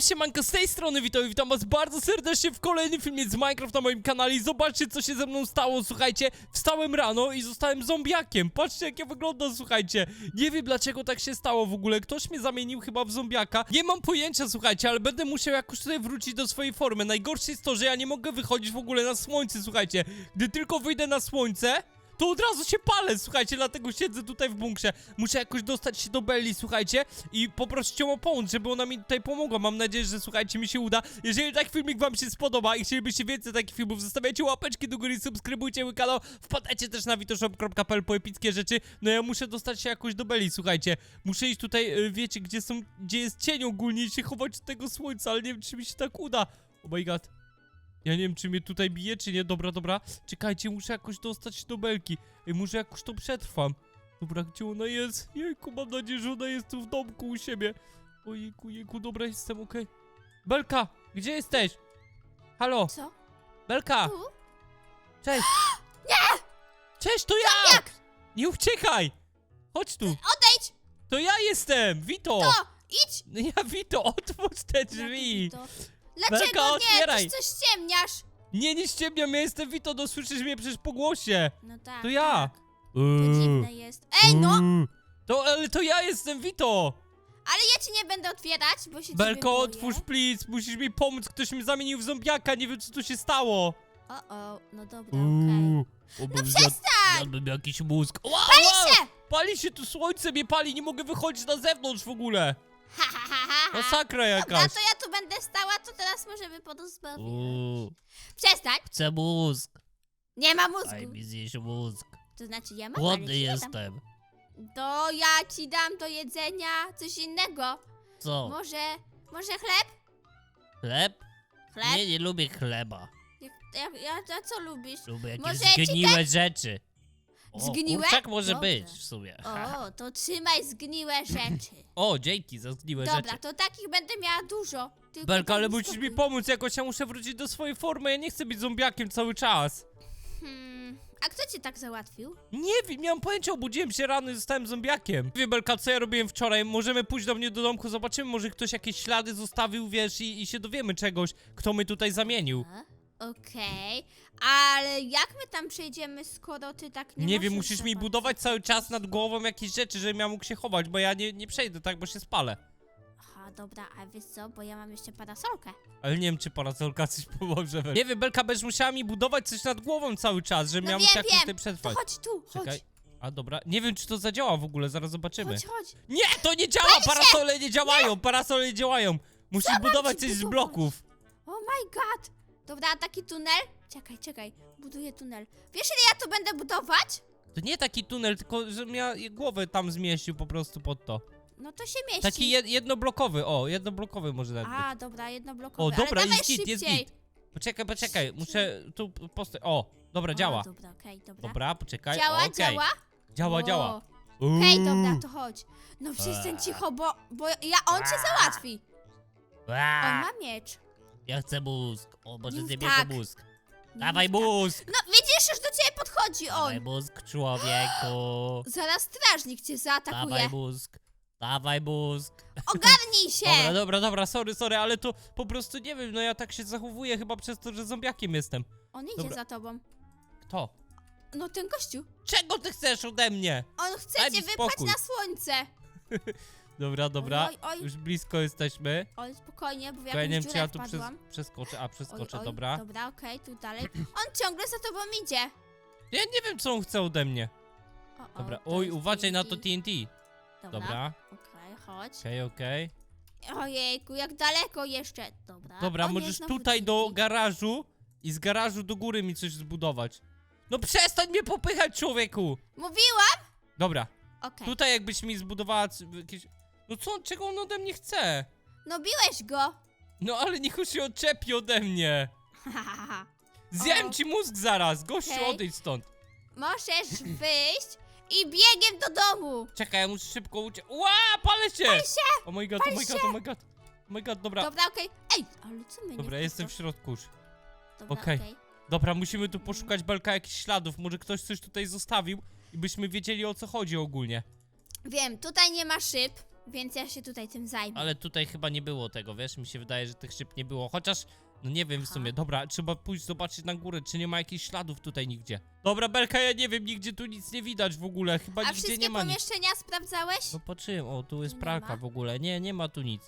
Siemanko, z tej strony witam, witam was bardzo serdecznie w kolejnym filmie z Minecraft na moim kanale i zobaczcie co się ze mną stało, słuchajcie, wstałem rano i zostałem zombiakiem, patrzcie jak ja wyglądam, słuchajcie, nie wiem dlaczego tak się stało w ogóle, ktoś mnie zamienił chyba w zombiaka, nie mam pojęcia, słuchajcie, ale będę musiał jakoś tutaj wrócić do swojej formy, najgorsze jest to, że ja nie mogę wychodzić w ogóle na słońce, słuchajcie, gdy tylko wyjdę na słońce, to od razu się palę, słuchajcie, dlatego siedzę tutaj w bunkrze. Muszę jakoś dostać się do Belli, słuchajcie, i poprosić ją o pomoc, żeby ona mi tutaj pomogła. Mam nadzieję, że słuchajcie, mi się uda. Jeżeli taki filmik wam się spodoba i chcielibyście więcej takich filmów, zostawiajcie łapeczki do góry subskrybujcie mój kanał. Wpadajcie też na witoshop.pl po epickie rzeczy. No ja muszę dostać się jakoś do Belli, słuchajcie. Muszę iść tutaj, y, wiecie, gdzie są, gdzie jest cień ogólnie i się chować od tego słońca, ale nie wiem, czy mi się tak uda. Oh my god. Ja nie wiem, czy mnie tutaj bije, czy nie. Dobra, dobra. Czekajcie, muszę jakoś dostać do belki. Ej, może jakoś to przetrwam. Dobra, gdzie ona jest? Jejku, mam nadzieję, że ona jest tu w domku u siebie. Ojejku, jejku, dobra, jestem, okej. Belka, gdzie jesteś? Halo, Co? Belka, Tu? cześć. Nie! Cześć, to ja! Jak? Nie uciekaj! Chodź tu, Odejdź! to ja jestem, Wito! To! Idź! No ja, Wito, otwórz te drzwi! To. Dlaczego Belka, nie? otwieraj. Tyś coś ciemniasz! Nie, nie ściemniam, ja jestem Wito, no słyszysz mnie przecież po głosie. No tak. To ja. Tak. To dziwne jest. Ej, no! Mm. To, ale to ja jestem Vito! Ale ja ci nie będę otwierać, bo się ciebie Belko, boję. otwórz, please! Musisz mi pomóc, ktoś mnie zamienił w zombiaka, nie wiem co tu się stało! O, o, no dobra, okej. no przestań! Jadłbym jakiś mózg. Ła, Pali się! Pali się, tu słońce mnie pali, nie mogę wychodzić na zewnątrz w ogóle! Masakra Dobra, jakaś! to ja tu będę stała, to teraz możemy porozmawiać. Uuu, Przestań! chcę mózg! Nie ma Daj mózgu. mi zjeść mózg. To znaczy ja mam, ale ci nie dam. jestem. To ja ci dam do jedzenia coś innego. Co? Może, może chleb? Chleb? Chleb? nie lubię chleba. Jak, jak, ja, a co lubisz? Lubię jakieś Może ja ci zgniłe rzeczy. O, Zgniłe? kurczak może Dobrze. być w sumie. O, to trzymaj zgniłe rzeczy. O, dzięki za zgniłe Dobra, to takich będę miała dużo. Tylko Belka, ale musisz mi pomóc jakoś, ja muszę wrócić do swojej formy, ja nie chcę być zombiakiem cały czas. Hmm, a kto cię tak załatwił? Nie wiem, nie mam pojęcia, obudziłem się rano i zostałem zombiakiem. Wiem, Belka, co ja robiłem wczoraj, możemy pójść do mnie do domku, zobaczymy, może ktoś jakieś ślady zostawił, wiesz, i, i się dowiemy czegoś, kto mnie tutaj zamienił. A, Okej, ale jak my tam przejdziemy, skoro ty tak nie Nie, wiem, możesz musisz mi budować cały czas nad głową jakieś rzeczy, żebym ja mógł się chować, bo ja nie, nie przejdę tak, bo się spalę. Aha, dobra, a wiesz co, bo ja mam jeszcze parasolkę. Ale nie wiem, czy parasolka coś pomoże. Nie wiem, Belka, będziesz musiała mi budować coś nad głową cały czas, żebym No ja wiem, mógł jakoś wiem. tutaj To przetrwać. chodź tu, chodź. Czekaj. A dobra, nie wiem czy to zadziała w ogóle, zaraz zobaczymy. Chodź, chodź. Nie, to nie działa! Parasole nie działają! Parasole nie działają! Musisz budować ci coś z budować? bloków. Oh my god! Dobra, a taki tunel? Czekaj, czekaj, buduję tunel. Wiesz ile ja tu będę budować? To nie taki tunel, tylko żebym ja głowę tam zmieścił po prostu pod to. No to się mieści. Taki jed jednoblokowy, o, jednoblokowy może nawet być. A, dobra, jednoblokowy. O, dobra, ale dawaj jest git, jest git. Poczekaj, poczekaj, muszę tu posta... O, dobra, działa. O, dobra, okej, dobra. Dobra, poczekaj, Działa, okej. działa? Działa, O, działa. Okej, Uuu. dobra, to chodź. No przestań Eee. cicho, bo, bo ja, on cię załatwi. On Ła, ma miecz. Ja chcę mózg. O, może Mów zjem tak. jego mózg. Nie Dawaj tak. mózg! No widzisz, już do ciebie podchodzi Dawaj on. mózg, człowieku! Zaraz strażnik cię Dawaj zaatakuje. mózg! Dawaj mózg! Ogarnij się. Dobra, dobra, dobra, sorry, sorry, ale to po prostu nie wiem, no ja tak się zachowuję chyba przez to, że zombiakiem jestem. On idzie Dobra. za tobą. Kto? No ten gościu. Czego ty chcesz ode mnie? On chce Daj cię mi wypchać spokój. na słońce. Dobra, dobra, Oj, oj. już blisko jesteśmy. Oj, spokojnie, bo w Tylko ja nie wiem, czy dziurę ja tu przez, wpadłam. przeskoczę. A, przeskoczę, Oj, oj, dobra. Dobra, okej, tu dalej. On ciągle za tobą idzie. Ja nie wiem, co on chce ode mnie. O, o, Dobra, to oj, jest uważaj na to TNT. Dobra. Dobra, Okej, chodź. okej, okej. Ojejku, jak daleko jeszcze. Dobra. Dobra, o, nie, możesz znowu tutaj do garażu i z garażu do góry mi coś zbudować. No przestań mnie popychać, człowieku! Mówiłam? Dobra, Okej. tutaj jakbyś mi zbudowała c- jakieś... No co, czego on ode mnie chce? No biłeś go. No ale niech on się odczepi ode mnie. Zjem O. ci mózg zaraz, gościu, Okej. odejdź stąd. Możesz wyjść i biegiem do domu. Czekaj, ja muszę szybko uciec. Ła, palę się! Pal się. Oh my god, oh my god, oh my god. Oh my god, dobra. Dobra, okej. Ej, ale co my nie Dobra, jestem w środku już. Dobra, okej. Dobra, musimy tu poszukać belka jakichś śladów. Może ktoś coś tutaj zostawił i byśmy wiedzieli o co chodzi ogólnie. Wiem, tutaj nie ma szyb. Więc ja się tutaj tym zajmę. Ale tutaj chyba nie było tego, wiesz? Mi się wydaje, że tych szyb nie było. Chociaż, no nie wiem w sumie. Dobra, trzeba pójść zobaczyć na górę, czy nie ma jakichś śladów tutaj nigdzie. Dobra, Belka, ja nie wiem, nigdzie tu nic nie widać w ogóle. Chyba A nigdzie wszystkie nie ma nic. pomieszczenia sprawdzałeś? No patrzyłem, o, tu jest Nie pralka ma? w ogóle. Nie, nie ma tu nic.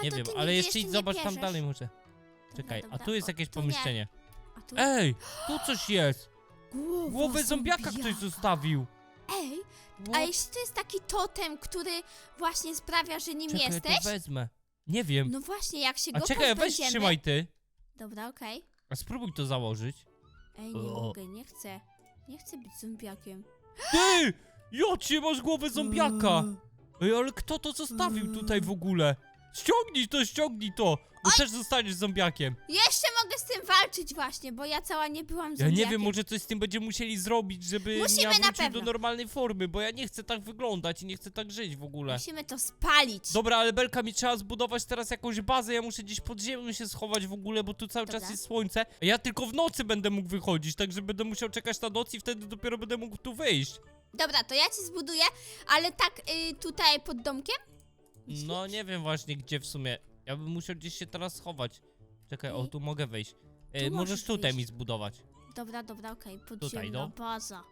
A, Nie to wiem, ty ale nigdy jeszcze idź nie zobacz tam bierzesz. dalej muszę. Dobra, Czekaj, a dobra. tu jest O, jakieś tu nie. pomieszczenie. A tu Ej, tu coś jest. głowa Głowę zombiaka ktoś zostawił. Ej, What? a jeśli to jest taki totem, który właśnie sprawia, że nim Czekaj, jesteś? to wezmę. Nie wiem. No właśnie, jak się A go czekaj, weź pozbędziemy... trzymaj ty. Dobra, okej. A spróbuj to założyć. Ej, nie O. mogę, nie chcę. Nie chcę być zombiakiem. Ty! Jocie, masz głowę zombiaka! Ej, ale kto to zostawił tutaj w ogóle? Ściągnij to, ściągnij to! Bo też zostaniesz zombiakiem. Jeszcze z tym walczyć właśnie, bo ja cała nie byłam Ja zombiakiem. nie wiem, może coś z tym będziemy musieli zrobić, żeby Musimy ja na wrócił pewno. do normalnej formy, bo ja nie chcę tak wyglądać i nie chcę tak żyć w ogóle. Musimy to spalić. Dobra, ale Belka mi trzeba zbudować teraz jakąś bazę, ja muszę gdzieś pod ziemią się schować w ogóle, bo tu cały czas Dobra. jest słońce. A ja tylko w nocy będę mógł wychodzić, także będę musiał czekać na noc i wtedy dopiero będę mógł tu wyjść. Dobra, to ja ci zbuduję, ale tak y, tutaj pod domkiem? No nie wiem właśnie gdzie w sumie. Ja bym musiał gdzieś się teraz schować. Czekaj, o tu mogę wejść. E, Tu możesz możesz tutaj mi zbudować. Dobra, dobra, okej, podziemna no. baza.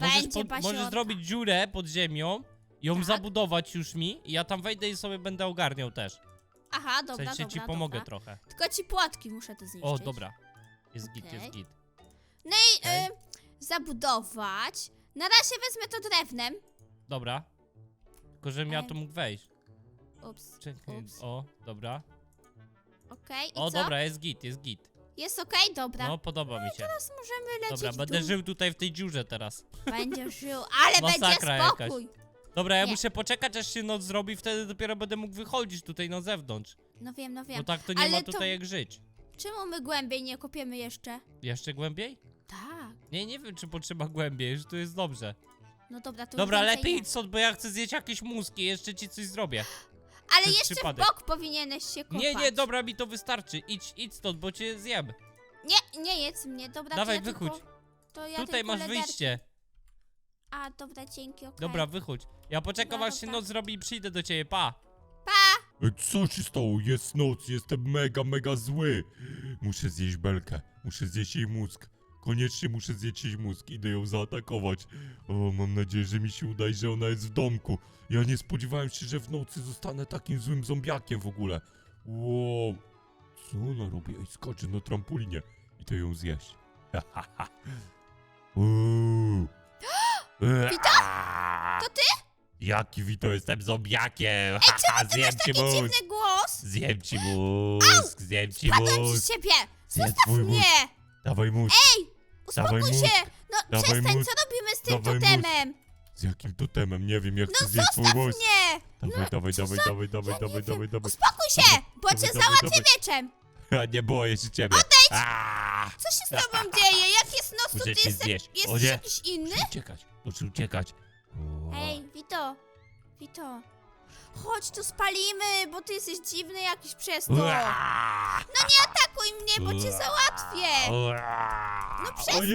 Możesz, Będzie możesz zrobić dziurę pod ziemią, ją Tak. zabudować już mi i ja tam wejdę i sobie będę ogarniał też. Aha, W dobra, sensie dobra, ci pomogę dobra. trochę. Tylko ci płotki muszę to zniszczyć. O, dobra. Jest git, Okej. jest git. No i Okej. y, zabudować. Na razie wezmę to drewnem. Dobra. Tylko żebym ja Em. tu mógł wejść. Ups, Czekaj, ups. o, dobra. Okej, i O, co? dobra, jest git, jest git. Jest okej? Dobra. No, podoba mi się. Teraz możemy lecieć Dobra, będę dół. żył tutaj w tej dziurze teraz. Będzie żył, ale będzie Masakra jakaś. spokój. Dobra, ja Nie. muszę poczekać aż się noc zrobi, wtedy dopiero będę mógł wychodzić tutaj na zewnątrz. No wiem, no wiem. Bo tak to nie Ale ma to- tutaj jak żyć. Czemu my głębiej nie kopiemy jeszcze? Jeszcze głębiej? Tak. Nie, nie wiem czy potrzeba głębiej, już tu jest dobrze. No dobra, to Dobra, więcej lepiej nie. idź stąd, bo ja chcę zjeść jakieś mózgi, jeszcze ci coś zrobię. Ale przez jeszcze przypadek. w bok powinieneś się kopać. Nie, nie, dobra, mi to wystarczy. Idź, idź stąd, bo cię zjem. Nie, nie jedz mnie, dobra, Dawaj, to ja wychódź. Tylko, to ja Tutaj tylko masz lederki. wyjście. A, dobra, dzięki, okej. Dobra, wychodź. Ja poczekam aż się dobra. noc zrobi i przyjdę do ciebie, pa. Pa! Ej, Co się stało? Jest noc, jestem mega, mega zły. Muszę zjeść belkę, muszę zjeść jej mózg. Koniecznie muszę zjeść jej mózg, idę ją zaatakować. O, mam nadzieję, że mi się uda i że ona jest w domku. Ja nie spodziewałem się, że w nocy zostanę takim złym zombiakiem w ogóle. Wow, co ona robi? Ej, skoczy na trampolinie. Idę ją zjeść. Ha, ha, ha. Uuu. Wito? To ty? Jaki Wito, jestem zombiakiem! Ej, czemu ty zjem masz ci taki dziwny głos? Zjem ci mózg, zjem ci Padłem ci mózg, z ciebie! zjem Zostaw twój mózg, mnie! Dawaj mózg, Uspokój Dawaj się! No Dawaj przestań, mózg. co robimy z tym Dawaj mózg. totemem? z jakim totemem, nie wiem, ja chcę No zjeść twój zostaw mózg. mnie! Dawaj, dawaj, dawaj, za- dawaj, dawaj, dawaj, nie dawaj, wiem. dawaj. Uspokój się, bo Dawaj, cię dawaj, załatwię dawaj. mieczem! Ja nie boję się ciebie. Odejdź! Co się z tobą dzieje? Jak jest noc, to Muszę ty cię jesteś, zjeść. O jesteś nie. jakiś inny? Muszę uciekać, muszę uciekać. O. Ej, Wito, Wito. Chodź tu spalimy, bo ty jesteś dziwny jakiś przez to. Ua! Atakuj mnie, bo cię załatwię. No nie, przestań.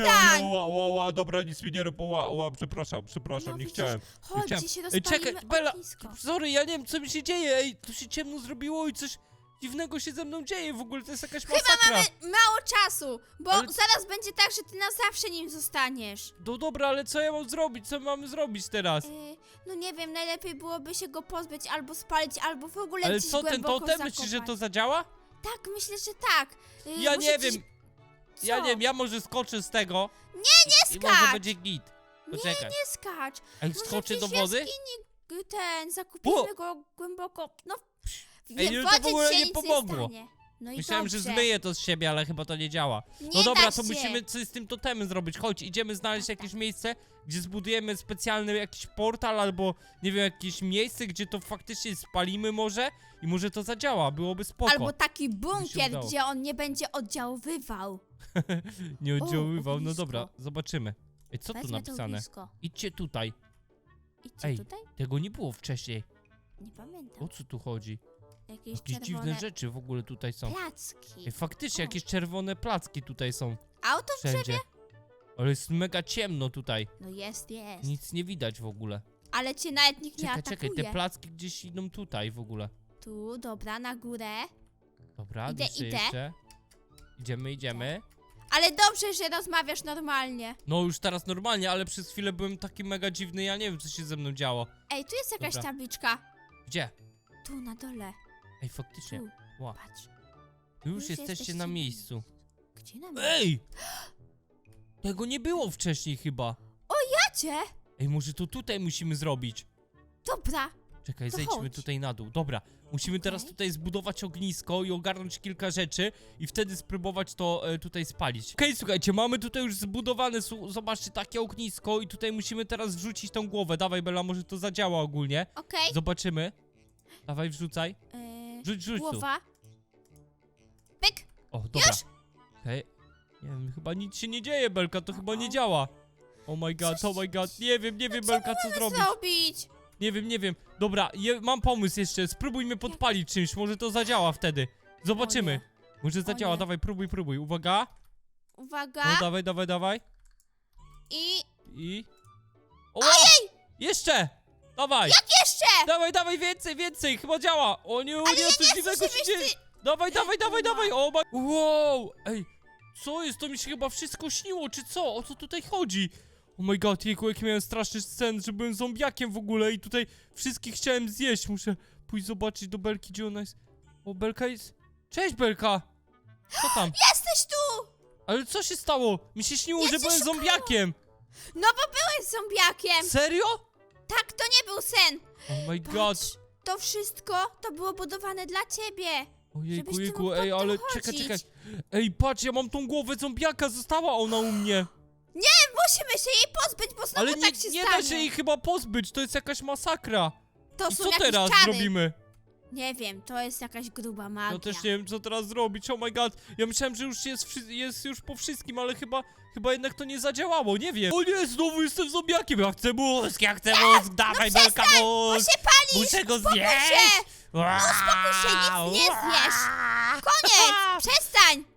nie, ła, ła, ła, dobra, nic mi nie rób, ła, ła, przepraszam, przepraszam, No nie widzisz, chciałem. Chodź, Chciałem- gdzie się Ej, rozpalimy czekaj, Bella, ognisko. Sorry, ja nie wiem co mi się dzieje, ej, tu się ciemno zrobiło i coś dziwnego się ze mną dzieje w ogóle, to jest jakaś masakra. Mamy mało czasu, bo Ale- zaraz będzie tak, że ty na zawsze nim zostaniesz. No dobra, ale co ja mam zrobić, co mamy zrobić teraz? Yy, no nie wiem, najlepiej byłoby się go pozbyć albo spalić, albo w ogóle Ale gdzieś co ten głęboko totem, myślisz, że to zakopać. zadziała? Tak, myślę, że tak. Yy, Ja muszę nie gdzieś- wiem, Co? ja nie wiem, ja może skoczę z tego. Nie I może skacz! będzie git. Poczekaj. Nie skacz! Ej, Może skoczę gdzieś do w wody? jaskini g- ten, zakupimy O! go głęboko, no... Ej, nie, to w ogóle nie pomogło. No i Myślałem, dobrze. że zmyję to z siebie, ale chyba to nie działa. Nie No dobra, da to się. musimy coś z tym totemem zrobić. Chodź, idziemy znaleźć jakieś miejsce, gdzie zbudujemy specjalny jakiś portal albo nie wiem, jakieś miejsce, gdzie to faktycznie spalimy może i może to zadziała, byłoby spoko. Albo taki bunkier, gdzie on nie będzie oddziaływał. Nie oddziaływał, no dobra, zobaczymy. Ej, co tu Wezmę napisane? Idźcie tutaj. Idźcie Ej. tutaj? Tego nie było wcześniej. Nie pamiętam. O co tu chodzi? Jakieś Jakieś czerwone dziwne rzeczy w ogóle tutaj są. placki. Ej, faktycznie, O. jakieś czerwone placki tutaj są Auto w drzewie? wszędzie. Ale jest mega ciemno tutaj. No jest, jest. Nic nie widać w ogóle. ale cię nawet nikt nie Czekaj, atakuje. czekaj, te placki gdzieś idą tutaj w ogóle. Tu, dobra, na górę. Dobra, Idę, jeszcze, idę. jeszcze. Idziemy, idziemy. Ale dobrze, że rozmawiasz normalnie. No już teraz normalnie, ale przez chwilę byłem taki mega dziwny, ja nie wiem co się ze mną działo. Ej, tu jest jakaś Dobra. tabliczka. Gdzie? Tu, na dole. Ej, faktycznie. Tu, Ła. patrz. Już Już jesteście jesteście na miejscu. Gdzie nam Ej! Tego nie było wcześniej chyba. Macie? Ej, może to tutaj musimy zrobić. Dobra. Czekaj, To zejdźmy chodź. tutaj na dół. Dobra, musimy teraz Okej. tutaj zbudować ognisko i ogarnąć kilka rzeczy i wtedy spróbować to e, tutaj spalić. Okej, słuchajcie, mamy tutaj już zbudowane, su- zobaczcie, takie ognisko i tutaj musimy teraz wrzucić tą głowę. Dawaj, Bella, może to zadziała ogólnie. Okej. Zobaczymy. Dawaj, wrzucaj. Yy, Rzuć, rzuć tu. głowa. Pyk. O, dobra. Okej. Nie wiem, chyba nic się nie dzieje, Belka, to chyba nie działa. Oh my god, Coś- oh my god, nie wiem, nie wiem, Belka, co zrobić. Zrobić. Nie wiem, nie wiem. Dobra, je, mam pomysł jeszcze. Spróbujmy podpalić czymś, może to zadziała wtedy. Zobaczymy. Może zadziała, nie. dawaj, próbuj, próbuj. Uwaga. Uwaga. No dawaj, dawaj, dawaj. I I... O! Jeszcze! Dawaj! jak jeszcze? Dawaj, dawaj, więcej, więcej, chyba działa! O nie, o Ale nie, ja coś nie dziwnego się dzieje! Dawaj, dawaj, dawaj, dawaj! O, ma... Wow! Ej, co jest? To mi się chyba wszystko śniło, czy co? O co tutaj chodzi? Oh my god, jejku, jaki miałem straszny scen, że byłem zombiakiem w ogóle i tutaj wszystkich chciałem zjeść. Muszę pójść zobaczyć do Belki, gdzie ona jest. O, Belka jest... Cześć, Belka! Co tam? Jesteś tu. Ale co się stało? Mi się śniło, Ja że cię byłem szukałam. zombiakiem! No bo byłeś zombiakiem. Serio? Tak, to nie był sen. Oh my god! Patrz, to wszystko to było budowane dla ciebie. Ojejku, Żebyś ty jejku, mógł ej, pod ale czekaj, chodzić. czekaj. Ej, patrz, ja mam tą głowę zombiaka, została ona u mnie. Musimy się jej pozbyć, bo znowu Ale nie, tak się nie stanie. da się jej chyba pozbyć, to jest jakaś masakra. To I są co jakieś teraz czary. zrobimy? Nie wiem, to jest jakaś gruba magia. No też nie wiem, co teraz zrobić, oh my god. Ja myślałem, że już jest, wszy- jest już po wszystkim, ale chyba, chyba jednak to nie zadziałało, nie wiem. O nie, znowu jestem zombiakiem, ja chcę mózg, ja chcę mózg, dawaj belka Bo mózg. się palisz! Muszę go Uspokój zjeść. się! Uspokój się, nic nie zjesz! Koniec! Przestań!